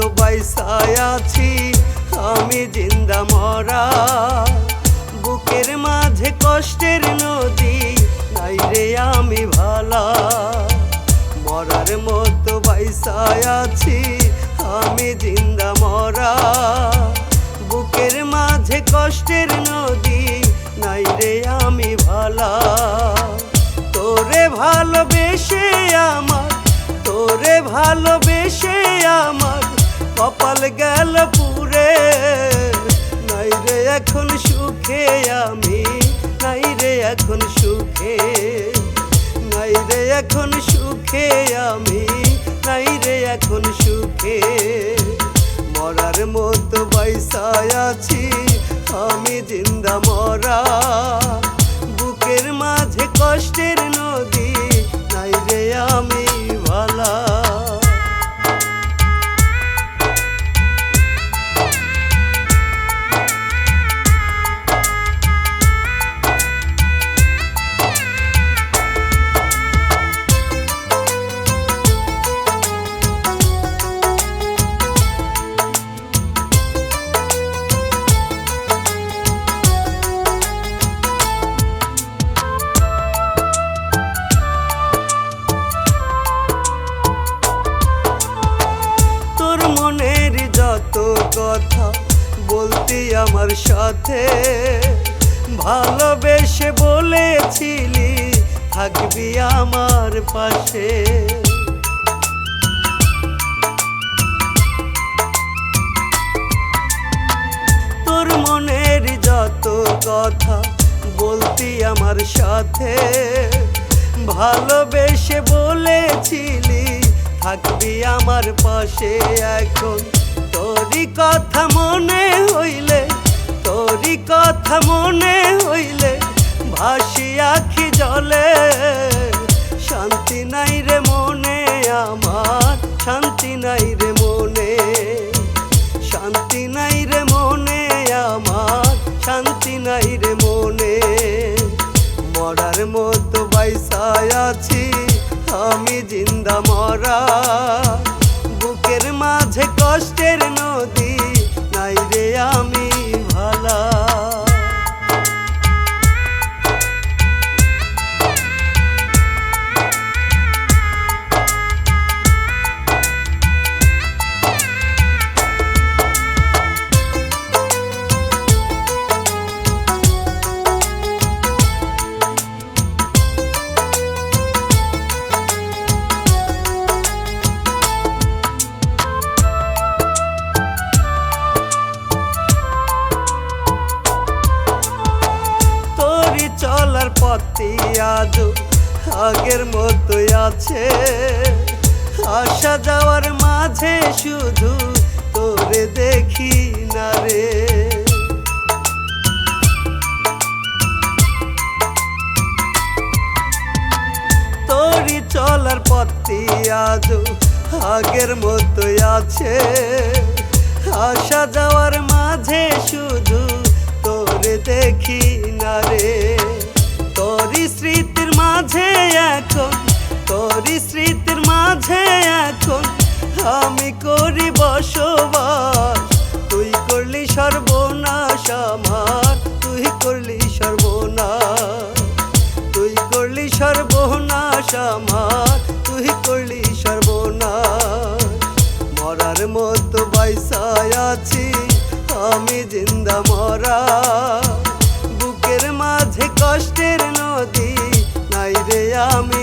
তো বাইসায় আছি, আমি জিন্দা মরা। বুকের মাঝে কষ্টের নদী, নাই রে আমি ভালা। মরার মতো বাইসায় আছি, আমি জিন্দা মরা। বুকের মাঝে কষ্টের নদী, নাই রে আমি ভালা। তোরে ভালোবেসে আমার, তোরে ভালোবেসে কপাল গেল পুরে। নাই রে এখন সুখে আমি, নাই রে এখন সুখে। নাই রে এখন সুখে আমি, নাই রে এখন সুখে। মরার মতো বাইসায় আছি, আমি জিন্দা মরা। বুকের মাঝে কষ্টের কথা বলতি আমার সাথে। ভালোবেসে বলেছিলি, থাকবি আমার পাশে। তোর মনের যত কথা বলতি আমার সাথে। ভালোবেসে বলেছিলি, থাকবি আমার পাশে। এখন তোরই কথা মনে হইলে, তোরি কথা মনে হইলে, ভাসি আখি জলে। শান্তি নাই রে মনে আমার, শান্তি নাই রে মনে। শান্তি নাই রে মনে আমার, শান্তি নাই রে চলার পথে আজ আগের মতোই আছে। আসা যাওয়ার মাঝে শুধু তোরে দেখি না রে। তোরই চলার পথে আজ আগের মতোই আছে। আসা যাওয়ার মাঝে শুধু তোরে দেখি সর্বনাশ আমার। তুই করলি সর্বনাশ। তুই করলি সর্বনাশ আমার। তুই করলি সর্বনাশ। মরার মতো বাইসায় আছি, আমি জিন্দা মরা। বুকের মাঝে কষ্টের নদী, নাই রে আমি